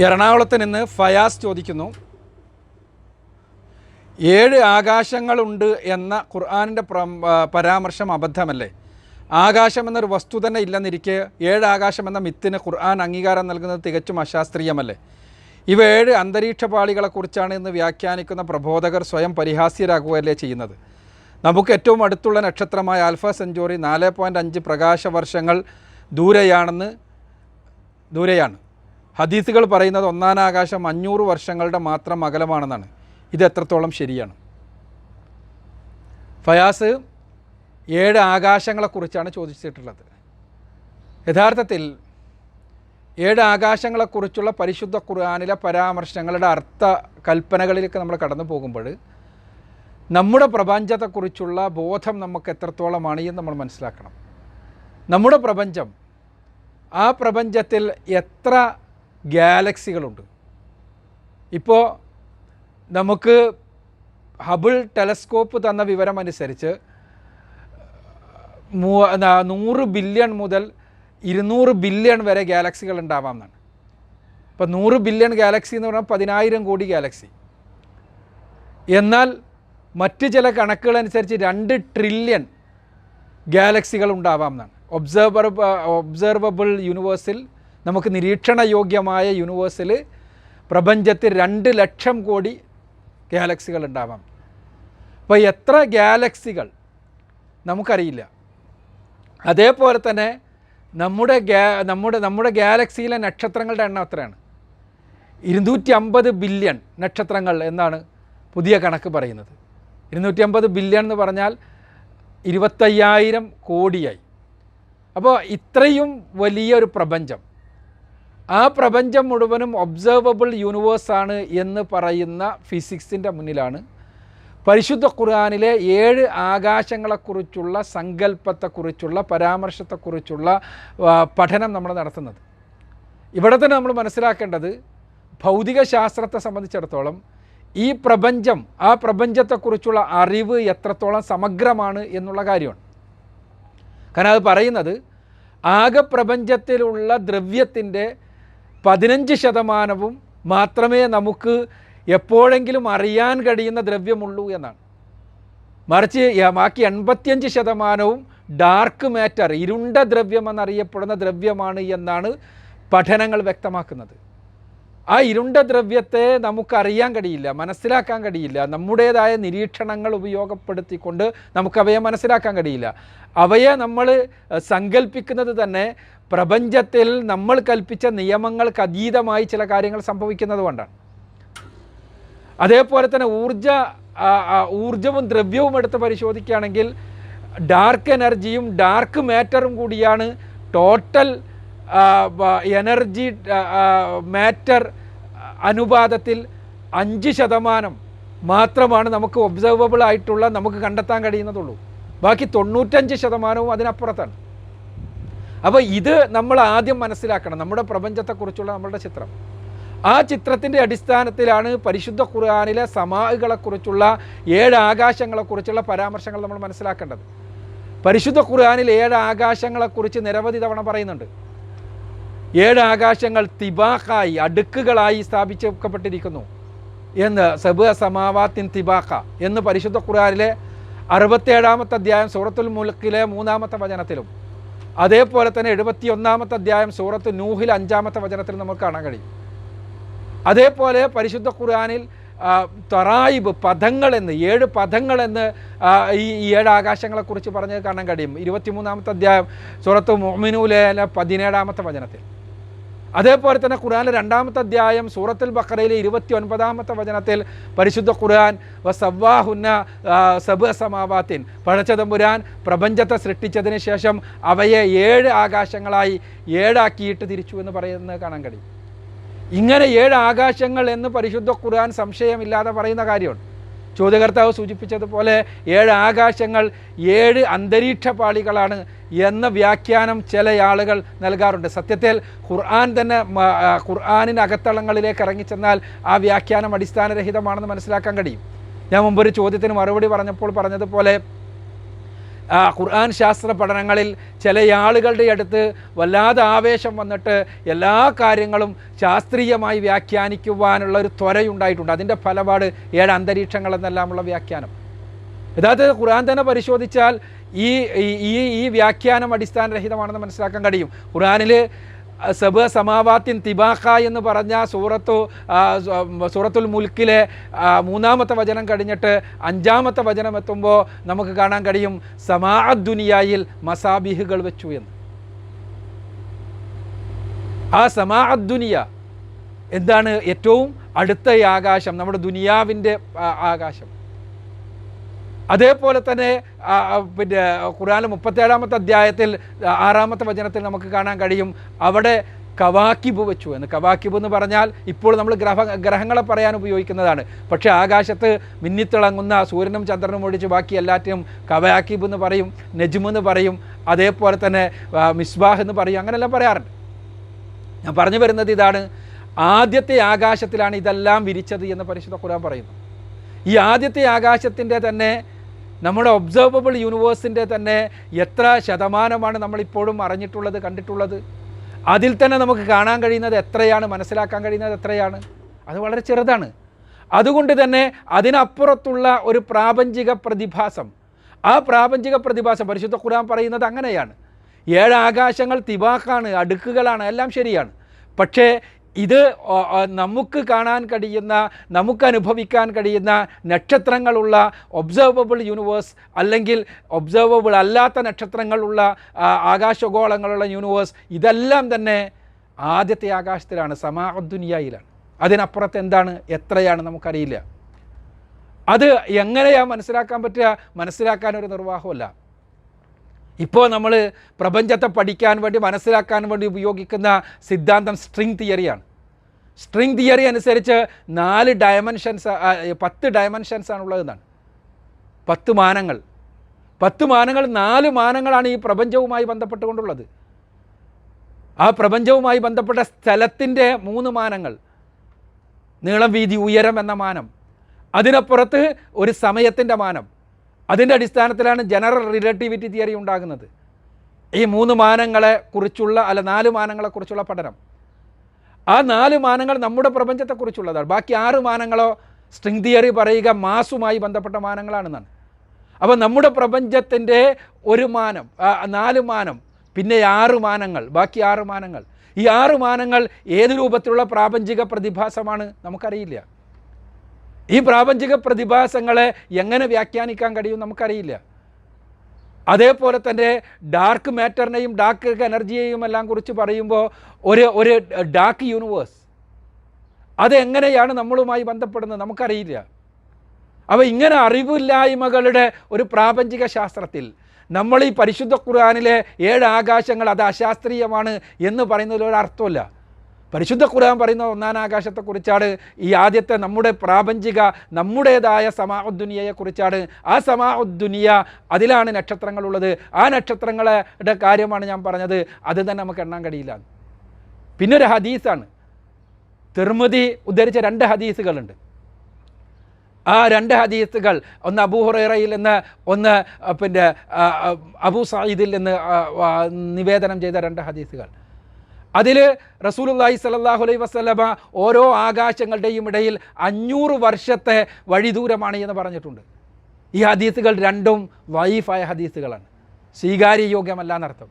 എറണാകുളത്ത് നിന്ന് ഫയാസ് ചോദിക്കുന്നു ഏഴ് ആകാശങ്ങളുണ്ട് എന്ന ഖുർആാനിന്റെ പരാമർശം അബദ്ധമല്ലേ? ആകാശം എന്നൊരു വസ്തു തന്നെ ഇല്ലെന്നിരിക്കെ ഏഴ് ആകാശം എന്ന മിത്തിന് ഖുർആൻ അംഗീകാരം നൽകുന്നത് തികച്ചും അശാസ്ത്രീയമല്ലേ? ഇവ ഏഴ് അന്തരീക്ഷ പാളികളെക്കുറിച്ചാണ് ഇന്ന് വ്യാഖ്യാനിക്കുന്ന പ്രബോധകർ സ്വയം പരിഹാസ്യരാകുകയല്ലേ ചെയ്യുന്നത്? നമുക്ക് ഏറ്റവും അടുത്തുള്ള നക്ഷത്രമായ ആൽഫ സെഞ്ചുറി നാല് പോയിന്റ് അഞ്ച് പ്രകാശ വർഷങ്ങൾ ദൂരെയാണെന്ന് ദൂരെയാണ്. ഹദീസുകൾ പറയുന്നത് ഒന്നാം ആകാശം അഞ്ഞൂറ് വർഷങ്ങളുടെ മാത്രം അകലമാണെന്നാണ്. ഇത് എത്രത്തോളം ശരിയാണ്? ഫയാസ് ഏഴ് ആകാശങ്ങളെക്കുറിച്ചാണ് ചോദിച്ചിട്ടുള്ളത്. യഥാർത്ഥത്തിൽ ഏഴ് ആകാശങ്ങളെക്കുറിച്ചുള്ള പരിശുദ്ധ ഖുർആാനിലെ പരാമർശങ്ങളുടെ അർത്ഥ കൽപ്പനകളിലേക്ക് നമ്മൾ കടന്നു പോകുമ്പോൾ നമ്മുടെ പ്രപഞ്ചത്തെക്കുറിച്ചുള്ള ബോധം നമുക്ക് എത്രത്തോളമാണ് എന്ന് നമ്മൾ മനസ്സിലാക്കണം. നമ്മുടെ പ്രപഞ്ചം ആ പ്രപഞ്ചത്തിൽ എത്ര ഗാലക്സികളുണ്ട്. ഇപ്പോൾ നമുക്ക് ഹബിൾ ടെലസ്കോപ്പ് തന്ന വിവരം അനുസരിച്ച് മൂ നൂറ് ബില്യൺ മുതൽ ഇരുന്നൂറ് ബില്യൺ വരെ ഗാലക്സികൾ ഉണ്ടാവാം എന്നാണ് ഇപ്പം നൂറ് ബില്യൺ ഗാലക്സി എന്ന് പറഞ്ഞാൽ പതിനായിരം കോടി ഗാലക്സി. എന്നാൽ മറ്റ് ചില കണക്കുകൾ അനുസരിച്ച് രണ്ട് ട്രില്യൺ ഗാലക്സികൾ ഉണ്ടാവാം എന്നാണ് ഒബ്സർവർ ഒബ്സർവബിൾ യൂണിവേഴ്സിൽ നമുക്ക് നിരീക്ഷണ യോഗ്യമായ യൂണിവേഴ്സിൽ പ്രപഞ്ചത്തിൽ രണ്ട് ലക്ഷം കോടി ഗാലക്സികൾ ഉണ്ടാവാം. അപ്പോൾ എത്ര ഗാലക്സികൾ നമുക്കറിയില്ല. അതേപോലെ തന്നെ നമ്മുടെ ഗാ നമ്മുടെ നമ്മുടെ ഗാലക്സിയിലെ നക്ഷത്രങ്ങളുടെ എണ്ണം എത്രയാണ്? ഇരുന്നൂറ്റി അമ്പത് ബില്യൺ നക്ഷത്രങ്ങൾ എന്നാണ് പുതിയ കണക്ക് പറയുന്നത്. ഇരുന്നൂറ്റി അമ്പത് ബില്യൺ എന്ന് പറഞ്ഞാൽ ഇരുപത്തയ്യായിരം കോടിയായി. അപ്പോൾ ഇത്രയും വലിയൊരു പ്രപഞ്ചം. ആ പ്രപഞ്ചം മുഴുവനും ഒബ്സർവബിൾ യൂണിവേഴ്സാണ് എന്ന് പറയുന്ന ഫിസിക്സിന്റെ മുന്നിലാണ്. പരിശുദ്ധ ഖുർആാനിലെ ഏഴ് ആകാശങ്ങളെക്കുറിച്ചുള്ള സങ്കല്പത്തെക്കുറിച്ചുള്ള പരാമർശത്തെക്കുറിച്ചുള്ള പഠനം നമ്മൾ നടത്തുന്നത്. ഇവിടെ തന്നെ നമ്മൾ മനസ്സിലാക്കേണ്ടത് ഭൗതിക ശാസ്ത്രത്തെ സംബന്ധിച്ചിടത്തോളം ഈ പ്രപഞ്ചം ആ പ്രപഞ്ചത്തെക്കുറിച്ചുള്ള അറിവ് എത്രത്തോളം സമഗ്രമാണ് എന്നുള്ള കാര്യമാണ്. കാരണം അത് പറയുന്നത് ആകെ പ്രപഞ്ചത്തിലുള്ള ദ്രവ്യത്തിന്റെ പതിനഞ്ച് ശതമാനവും മാത്രമേ നമുക്ക് എപ്പോഴെങ്കിലും അറിയാൻ കഴിയുന്ന ദ്രവ്യമുള്ളൂ എന്നാണ്. മറിച്ച് ബാക്കി എൺപത്തിയഞ്ച് ശതമാനവും ഡാർക്ക് മാറ്റർ ഇരുണ്ട ദ്രവ്യമെന്നറിയപ്പെടുന്ന ദ്രവ്യമാണ് എന്നാണ് പഠനങ്ങൾ വ്യക്തമാക്കുന്നത്. ആ ഇരുണ്ട ദ്രവ്യത്തെ നമുക്കറിയാൻ കഴിയില്ല മനസ്സിലാക്കാൻ കഴിയില്ല. നമ്മുടേതായ നിരീക്ഷണങ്ങൾ ഉപയോഗപ്പെടുത്തിക്കൊണ്ട് നമുക്കവയെ മനസ്സിലാക്കാൻ കഴിയില്ല. അവയെ നമ്മൾ സങ്കല്പിക്കുന്നത് തന്നെ പ്രപഞ്ചത്തിൽ നമ്മൾ കൽപ്പിച്ച നിയമങ്ങൾക്ക് അതീതമായി ചില കാര്യങ്ങൾ സംഭവിക്കുന്നത് കൊണ്ടാണ്. അതേപോലെ തന്നെ ഊർജ ഊർജവും ദ്രവ്യവും എടുത്ത് പരിശോധിക്കുകയാണെങ്കിൽ ഡാർക്ക് എനർജിയും ഡാർക്ക് മാറ്ററും കൂടിയാണ് ടോട്ടൽ എനർജി മാറ്റർ അനുപാതത്തിൽ അഞ്ച് ശതമാനം മാത്രമാണ് നമുക്ക് ഒബ്സർവബിൾ ആയിട്ടുള്ള നമുക്ക് കണ്ടെത്താൻ കഴിയുന്നതുള്ളൂ. ബാക്കി തൊണ്ണൂറ്റഞ്ച് ശതമാനവും അതിനപ്പുറത്താണ്. അപ്പോൾ ഇത് നമ്മൾ ആദ്യം മനസ്സിലാക്കണം. നമ്മുടെ പ്രപഞ്ചത്തെക്കുറിച്ചുള്ള നമ്മളുടെ ചിത്രം. ആ ചിത്രത്തിന്റെ അടിസ്ഥാനത്തിലാണ് പരിശുദ്ധ ഖുർആാനിലെ സമാഹുകളെക്കുറിച്ചുള്ള ഏഴ് ആകാശങ്ങളെക്കുറിച്ചുള്ള പരാമർശങ്ങൾ നമ്മൾ മനസ്സിലാക്കേണ്ടത്. പരിശുദ്ധ ഖുർആാനിൽ ഏഴ് ആകാശങ്ങളെക്കുറിച്ച് നിരവധി തവണ പറയുന്നുണ്ട്. ഏഴ് ആകാശങ്ങൾ തിബാക്കായി അടുക്കുകളായി സ്ഥാപിക്കപ്പെട്ടിരിക്കുന്നു എന്ന് സബ് സമാവാത്തിൻ തിബാക്ക എന്ന് പരിശുദ്ധ ഖുർആനിലെ അറുപത്തേഴാമത്തെ അധ്യായം സൂറത്തുൽ മുൽക്കിലെ മൂന്നാമത്തെ വചനത്തിലും അതേപോലെ തന്നെ എഴുപത്തി ഒന്നാമത്തെ അധ്യായം സൂറത്ത് നൂഹിൽ അഞ്ചാമത്തെ വചനത്തിൽ നമുക്ക് കാണാൻ കഴിയും. അതേപോലെ പരിശുദ്ധ ഖുർആാനിൽ തൊറായിബ് പദങ്ങളെന്ന് ഏഴ് പദങ്ങളെന്ന് ഈ ഏഴ് ആകാശങ്ങളെക്കുറിച്ച് പറഞ്ഞ് കാണാൻ കഴിയും. ഇരുപത്തിമൂന്നാമത്തെ അധ്യായം സൂറത്ത് മൊമിനൂലെ പതിനേഴാമത്തെ വചനത്തിൽ. അതേപോലെ തന്നെ ഖുർആനിലെ രണ്ടാമത്തെ അധ്യായം സൂറത്തുൽ ബക്കറയിലെ ഇരുപത്തി ഒൻപതാമത്തെ വചനത്തിൽ പരിശുദ്ധ ഖുർആൻ വ സവ്വാഹുന്ന സബ് സമാവാത്തിൻ. പഴച്ചതമ്പുരാൻ പ്രപഞ്ചത്തെ സൃഷ്ടിച്ചതിന് ശേഷം അവയെ ഏഴ് ആകാശങ്ങളായി ഏഴാക്കിയിട്ട് തിരിച്ചു എന്ന് പറയുന്നത് കാണാൻ കഴിയും. ഇങ്ങനെ ഏഴ് ആകാശങ്ങൾ എന്ന് പരിശുദ്ധ ഖുർആൻ സംശയമില്ലാതെ പറയുന്ന കാര്യമാണ് ചോദ്യകർത്താവ് സൂചിപ്പിച്ചതുപോലെ ഏഴ് ആകാശങ്ങൾ ഏഴ് അന്തരീക്ഷ പാളികളാണ് എന്ന വ്യാഖ്യാനം ചില ആളുകൾ നൽകാറുണ്ട്. സത്യത്തിൽ ഖുർആൻ തന്നെ ഖുർആാനിന് അകത്തളങ്ങളിലേക്ക് ഇറങ്ങിച്ചെന്നാൽ ആ വ്യാഖ്യാനം അടിസ്ഥാനരഹിതമാണെന്ന് മനസ്സിലാക്കാൻ കഴിയും. ഞാൻ മുമ്പൊരു ചോദ്യത്തിന് മറുപടി പറഞ്ഞപ്പോൾ പറഞ്ഞതുപോലെ ഖുർആൻ ശാസ്ത്ര പഠനങ്ങളിൽ ചില ആളുകളുടെ അടുത്ത് വല്ലാതെ ആവേശം വന്നിട്ട് എല്ലാ കാര്യങ്ങളും ശാസ്ത്രീയമായി വ്യാഖ്യാനിക്കുവാനുള്ള ഒരു ത്വരയുണ്ടായിട്ടുണ്ട്. അതിന്റെ ഫലപാട് ഏഴ് അന്തരീക്ഷങ്ങൾ എന്നെല്ലാമുള്ള വ്യാഖ്യാനം. യഥാർത്ഥത്തിൽ ഖുർആൻ തന്നെ പരിശോധിച്ചാൽ ഈ ഈ- ഈ വ്യാഖ്യാനം അടിസ്ഥാനരഹിതമാണെന്ന് മനസ്സിലാക്കാൻ കഴിയും. ഖുർആനിൽ സബ സമാവാത്തിൻ തിബാഖ എന്ന് പറഞ്ഞ സൂറത്തു സൂറത്തുൽ മുൽക്കിലെ മൂന്നാമത്തെ വചനം കഴിഞ്ഞിട്ട് അഞ്ചാമത്തെ വചനം എത്തുമ്പോൾ നമുക്ക് കാണാൻ കഴിയും സമാ ദുനിയായിൽ മസാബിഹുകൾ വെച്ചു എന്ന്. ആ സമാ എന്താണ് ഏറ്റവും അടുത്ത ആകാശം നമ്മുടെ ദുനിയാവിന്റെ ആകാശം. അതേപോലെ തന്നെ പിന്നെ ഖുർആാനിലെ മുപ്പത്തേഴാമത്തെ അധ്യായത്തിൽ ആറാമത്തെ വചനത്തിൽ നമുക്ക് കാണാൻ കഴിയും. അവിടെ കവാക്കിബ് വെച്ചു എന്ന്. കവാക്കിബ് എന്ന് പറഞ്ഞാൽ ഇപ്പോൾ നമ്മൾ ഗ്രഹ ഗ്രഹങ്ങളെ പറയാൻ ഉപയോഗിക്കുന്നതാണ്. പക്ഷേ ആകാശത്ത് മിന്നിത്തിളങ്ങുന്ന സൂര്യനും ചന്ദ്രനും ഒഴിച്ച് ബാക്കി എല്ലാറ്റിനും കവാക്കിബ് എന്ന് പറയും നജ്മ് എന്ന് പറയും അതേപോലെ തന്നെ മിസ്ബാഹ് എന്ന് പറയും അങ്ങനെല്ലാം പറയാറുണ്ട്. ഞാൻ പറഞ്ഞു വരുന്നത് ഇതാണ്. ആദ്യത്തെ ആകാശത്തിലാണ് ഇതെല്ലാം വിരിച്ചത് എന്ന് പരിശുദ്ധ ഖുർആൻ പറയുന്നു. ഈ ആദ്യത്തെ ആകാശത്തിന്റെ തന്നെ നമ്മുടെ ഒബ്സർവബിൾ യൂണിവേഴ്സിന്റെ തന്നെ എത്ര ശതമാനമാണ് നമ്മളിപ്പോഴും അറിഞ്ഞിട്ടുള്ളത് കണ്ടിട്ടുള്ളത്? അതിൽ തന്നെ നമുക്ക് കാണാൻ കഴിയുന്നത് എത്രയാണ് മനസ്സിലാക്കാൻ കഴിയുന്നത് എത്രയാണ്? അത് വളരെ ചെറുതാണ്. അതുകൊണ്ട് തന്നെ അതിനപ്പുറത്തുള്ള ഒരു പ്രാപഞ്ചിക പ്രതിഭാസം ആ പ്രാപഞ്ചിക പ്രതിഭാസം പരിശുദ്ധ ഖുർആൻ പറയുന്നത് അങ്ങനെയാണ്. ഏഴ് ആകാശങ്ങൾ അടുക്കുകളാണ് എല്ലാം ശരിയാണ്. പക്ഷേ ഇത് നമുക്ക് കാണാൻ കഴിയുന്ന നമുക്ക് അനുഭവിക്കാൻ കഴിയുന്ന നക്ഷത്രങ്ങളുള്ള ഒബ്സർവബിൾ യൂണിവേഴ്സ് അല്ലെങ്കിൽ ഒബ്സർവബിൾ അല്ലാത്ത നക്ഷത്രങ്ങളുള്ള ആകാശഗോളങ്ങളുള്ള യൂണിവേഴ്സ് ഇതെല്ലാം തന്നെ ആദ്യത്തെ ആകാശത്തിലാണ് സമാഅദ്ദുനിയയിലാണ് അതിനപ്പുറത്ത് എന്താണ്? എത്രയാണ് നമുക്കറിയില്ല. അത് എങ്ങനെയാണ് മനസ്സിലാക്കാൻ പറ്റുക? മനസ്സിലാക്കാൻ ഒരു നിർവാഹമല്ല ഇപ്പോൾ നമ്മൾ പ്രപഞ്ചത്തെ പഠിക്കാൻ വേണ്ടി മനസ്സിലാക്കാൻ വേണ്ടി ഉപയോഗിക്കുന്ന സിദ്ധാന്തം സ്ട്രിങ് തിയറിയാണ് സ്ട്രിങ് തിയറി അനുസരിച്ച് നാല് ഡയമെൻഷൻസ് പത്ത് ഡയമെൻഷൻസ് ആണുള്ളതെന്നാണ്. പത്ത് മാനങ്ങൾ. പത്ത് മാനങ്ങൾ നാല് മാനങ്ങളാണ് ഈ പ്രപഞ്ചവുമായി ബന്ധപ്പെട്ടുകൊണ്ടുള്ളത്. ആ പ്രപഞ്ചവുമായി ബന്ധപ്പെട്ട സ്ഥലത്തിന്റെ മൂന്ന് മാനങ്ങൾ. നീളം വീതി ഉയരം എന്ന മാനം. അതിനപ്പുറത്ത് ഒരു സമയത്തിന്റെ മാനം. അതിന്റെ അടിസ്ഥാനത്തിലാണ് ജനറൽ റിലേറ്റിവിറ്റി തിയറി ഉണ്ടാകുന്നത്. ഈ മൂന്ന് മാനങ്ങളെ കുറിച്ചുള്ള അല്ല നാല് മാനങ്ങളെക്കുറിച്ചുള്ള പഠനം. ആ നാല് മാനങ്ങൾ നമ്മുടെ പ്രപഞ്ചത്തെക്കുറിച്ചുള്ളതാണ് ബാക്കി ആറ് മാനങ്ങളോ സ്ട്രിങ് തിയറി പറയുക മാസുമായി ബന്ധപ്പെട്ട മാനങ്ങളാണെന്നാണ്. അപ്പോൾ നമ്മുടെ പ്രപഞ്ചത്തിന്റെ ഒരു മാനം നാല് മാനം പിന്നെ ആറ് മാനങ്ങൾ ബാക്കി ആറ് മാനങ്ങൾ. ഈ ആറ് മാനങ്ങൾ ഏത് രൂപത്തിലുള്ള പ്രാപഞ്ചിക പ്രതിഭാസമാണ്? നമുക്കറിയില്ല. ഈ പ്രാപഞ്ചിക പ്രതിഭാസങ്ങളെ എങ്ങനെ വ്യാഖ്യാനിക്കാൻ കഴിയും നമുക്കറിയില്ല. അതേപോലെ തന്നെ ഡാർക്ക് മാറ്ററിനെയും ഡാർക്ക് എനർജിയെയും എല്ലാം കുറിച്ച് പറയുമ്പോൾ ഒരു ഒരു ഡാർക്ക് യൂണിവേഴ്സ് അതെങ്ങനെയാണ് നമ്മളുമായി ബന്ധപ്പെടുന്നത് നമുക്കറിയില്ല. അപ്പോൾ ഇങ്ങനെ അറിവില്ലായ്മകളുടെ ഒരു പ്രാപഞ്ചിക ശാസ്ത്രത്തിൽ നമ്മൾ ഈ പരിശുദ്ധ ഖുർആാനിലെ ഏഴ് ആകാശങ്ങൾ അത് അശാസ്ത്രീയമാണ് എന്ന് പറയുന്നതിൽ ഒരു അർത്ഥമില്ല പരിശുദ്ധ ഖുർആൻ പറയുന്ന ഒന്നാം ആകാശത്തെക്കുറിച്ചാണ് ഈ ആദ്യത്തെ നമ്മുടെ പ്രാപഞ്ചിക നമ്മുടേതായ സമാഉദ്ദുനിയയെക്കുറിച്ചാണ് ആ സമാഉദ്ദുനിയ അതിലാണ് നക്ഷത്രങ്ങളുള്ളത് ആ നക്ഷത്രങ്ങളുടെ കാര്യമാണ് ഞാൻ പറഞ്ഞത്. അത് തന്നെ നമുക്ക് എണ്ണാൻ കഴിയില്ല. പിന്നൊരു ഹദീസാണ്. തിർമുതി ഉദ്ധരിച്ച രണ്ട് ഹദീസുകളുണ്ട്. ആ രണ്ട് ഹദീസുകൾ ഒന്ന് അബൂ ഹുറൈറയിൽ നിന്ന് ഒന്ന് പിന്നെ അബൂ സയ്യിദിൽ നിന്ന് നിവേദനം ചെയ്ത രണ്ട് ഹദീസുകൾ. അതിൽ റസൂലുള്ളാഹി സ്വല്ലല്ലാഹു അലൈഹി വസല്ലമ ഓരോ ആകാശങ്ങളുടെയും ഇടയിൽ അഞ്ഞൂറ് വർഷത്തെ വഴിദൂരമാണ് എന്ന് പറഞ്ഞിട്ടുണ്ട്. ഈ ഹദീസുകൾ രണ്ടും വൈഫായ ഹദീസുകളാണ്. സ്വീകാര്യയോഗ്യമല്ല എന്നർത്ഥം.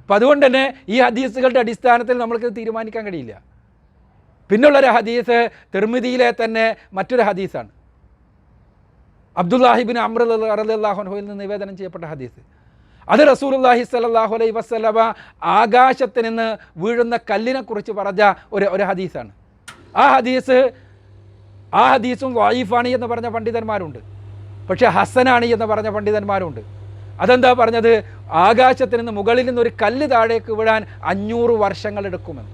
അപ്പം അതുകൊണ്ട് തന്നെ ഈ ഹദീസുകളുടെ അടിസ്ഥാനത്തിൽ നമ്മൾക്ക് തീരുമാനിക്കാൻ കഴിയില്ല. പിന്നുള്ളൊരു ഹദീസ് തിർമിതിയിലെ തന്നെ മറ്റൊരു ഹദീസാണ്. അബ്ദുല്ലാഹിബിൻ അമ്രഹുൽ നിന്ന് നിവേദനം ചെയ്യപ്പെട്ട ഹദീസ്. അത് റസൂലുള്ളാഹി സ്വല്ലല്ലാഹു അലൈഹി വസല്ലമ ആകാശത്തിൽ നിന്ന് വീഴുന്ന കല്ലിനെ കുറിച്ച് പറഞ്ഞ ഒരു ഒരു ഹദീസാണ്. ആ ഹദീസ് ആ ഹദീസും വായിഫാണ് എന്ന് പറഞ്ഞ പണ്ഡിതന്മാരുണ്ട്. പക്ഷേ ഹസനാണ് എന്ന് പറഞ്ഞ പണ്ഡിതന്മാരുണ്ട്. അതെന്താ പറഞ്ഞത്? ആകാശത്തിൽ നിന്ന് മുകളിൽ നിന്ന് ഒരു കല്ല് താഴേക്ക് വീഴാൻ അഞ്ഞൂറ് വർഷങ്ങൾ എടുക്കുമെന്ന്.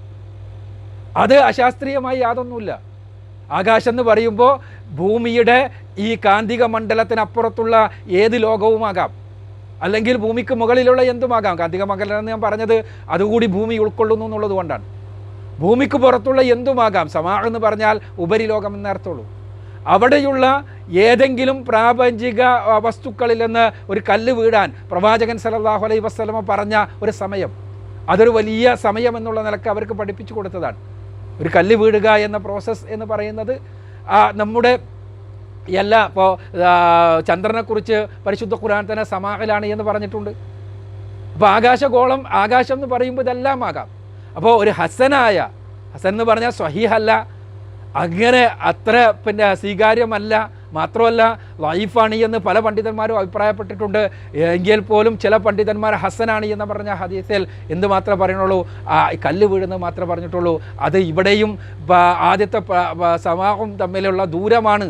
അത് അശാസ്ത്രീയമായി യാതൊന്നുമില്ല. ആകാശം എന്ന് പറയുമ്പോൾ ഭൂമിയുടെ ഈ കാന്തിക മണ്ഡലത്തിനപ്പുറത്തുള്ള ഏത് ലോകവുമാകാം? അല്ലെങ്കിൽ ഭൂമിക്ക് മുകളിലുള്ള എന്തുമാകാം? കാന്തിക മണ്ഡലം എന്ന് ഞാൻ പറഞ്ഞത് അതുകൂടി ഭൂമി ഉൾക്കൊള്ളുന്നു എന്നുള്ളത് കൊണ്ടാണ്. ഭൂമിക്ക് പുറത്തുള്ള എന്തുമാകാം? സമാ എന്ന് പറഞ്ഞാൽ ഉപരിലോകം എന്നർത്ഥമുള്ളൂ അവിടെയുള്ള ഏതെങ്കിലും പ്രാപഞ്ചിക വസ്തുക്കളിൽ നിന്ന് ഒരു കല്ല് വീടാൻ പ്രവാചകൻ സല്ലല്ലാഹു അലൈ വസ്ലമ പറഞ്ഞ ഒരു സമയം. അതൊരു വലിയ സമയം എന്നുള്ള നിലയ്ക്ക് അവർക്ക് പഠിപ്പിച്ചു കൊടുത്തതാണ്. ഒരു കല്ല് വീടുക എന്ന പ്രോസസ്സ് എന്ന് പറയുന്നത് നമ്മുടെ എല്ലാ ഇപ്പോൾ ചന്ദ്രനെക്കുറിച്ച് പരിശുദ്ധ ഖുർആൻ തന്നെ സമാഹലാണ് എന്ന് പറഞ്ഞിട്ടുണ്ട്. അപ്പോൾ ആകാശഗോളം ആകാശം എന്ന് പറയുമ്പോൾ ഇതെല്ലാം ആകാം. അപ്പോൾ ഒരു ഹസനായ ഹസൻ എന്ന് പറഞ്ഞാൽ സ്വഹീഹല്ല അങ്ങനെ അത്ര പിന്നെ സ്വീകാര്യമല്ല മാത്രമല്ല ലൈഫാണ് എന്ന് പല പണ്ഡിതന്മാരും അഭിപ്രായപ്പെട്ടിട്ടുണ്ട്. എങ്കിൽ പോലും ചില പണ്ഡിതന്മാർ ഹസനാണ് എന്ന് പറഞ്ഞ ഹദീസിൽ എന്ത് മാത്രമേ പറയണുള്ളൂ കല്ല് വീഴുന്നത് മാത്രമേ പറഞ്ഞിട്ടുള്ളൂ. അത് ഇവിടെയും ആദ്യത്തെ സമാഹം തമ്മിലുള്ള ദൂരമാണ്.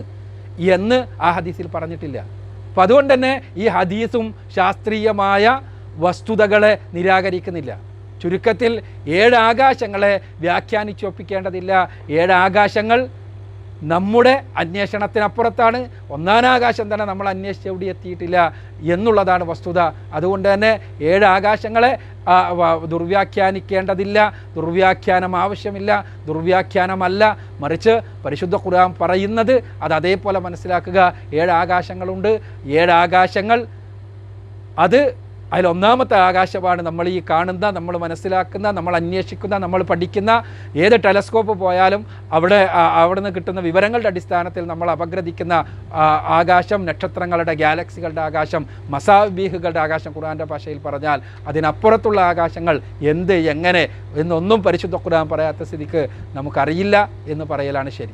എന്ന് ആ ഹദീസിൽ പറഞ്ഞിട്ടില്ല. അപ്പം അതുകൊണ്ട് തന്നെ ഈ ഹദീസും ശാസ്ത്രീയമായ വസ്തുതകളെ നിരാകരിക്കുന്നില്ല. ചുരുക്കത്തിൽ ഏഴ് ആകാശങ്ങളെ വ്യാഖ്യാനിച്ചൊപ്പിക്കേണ്ടതില്ല. ഏഴ് ആകാശങ്ങൾ നമ്മുടെ അന്വേഷണത്തിനപ്പുറത്താണ്. ഒന്നാനാകാശം തന്നെ നമ്മൾ അന്വേഷിച്ച് എവിടെ എത്തിയിട്ടില്ല എന്നുള്ളതാണ് വസ്തുത. അതുകൊണ്ട് തന്നെ ഏഴ് ആകാശങ്ങളെ ദുർവ്യാഖ്യാനിക്കേണ്ടതില്ല ദുർവ്യാഖ്യാനം ആവശ്യമില്ല ദുർവ്യാഖ്യാനമല്ല. മറിച്ച് പരിശുദ്ധ ഖുർആൻ പറയുന്നത് അത് അതേപോലെ മനസ്സിലാക്കുക. ഏഴ് ആകാശങ്ങളുണ്ട്. ഏഴ് ആകാശങ്ങൾ അത് അതിൽ ഒന്നാമത്തെ ആകാശമാണ് നമ്മൾ ഈ കാണുന്ന നമ്മൾ മനസ്സിലാക്കുന്ന നമ്മൾ അന്വേഷിക്കുന്ന നമ്മൾ പഠിക്കുന്ന ഏത് ടെലസ്കോപ്പ് പോയാലും അവിടെ അവിടെ നിന്ന് കിട്ടുന്ന വിവരങ്ങളുടെ അടിസ്ഥാനത്തിൽ നമ്മൾ അപഗ്രഥിക്കുന്ന ആകാശം നക്ഷത്രങ്ങളുടെ ഗാലക്സികളുടെ ആകാശം മസാബീഹുകളുടെ ആകാശം ഖുർആന്റെ ഭാഷയിൽ പറഞ്ഞാൽ അതിനപ്പുറത്തുള്ള ആകാശങ്ങൾ എന്ത് എങ്ങനെ എന്നൊന്നും പരിശുദ്ധ ഖുർആൻ പറയാത്ത സ്ഥിതിക്ക് നമുക്കറിയില്ല എന്ന് പറയലാണ് ശരി.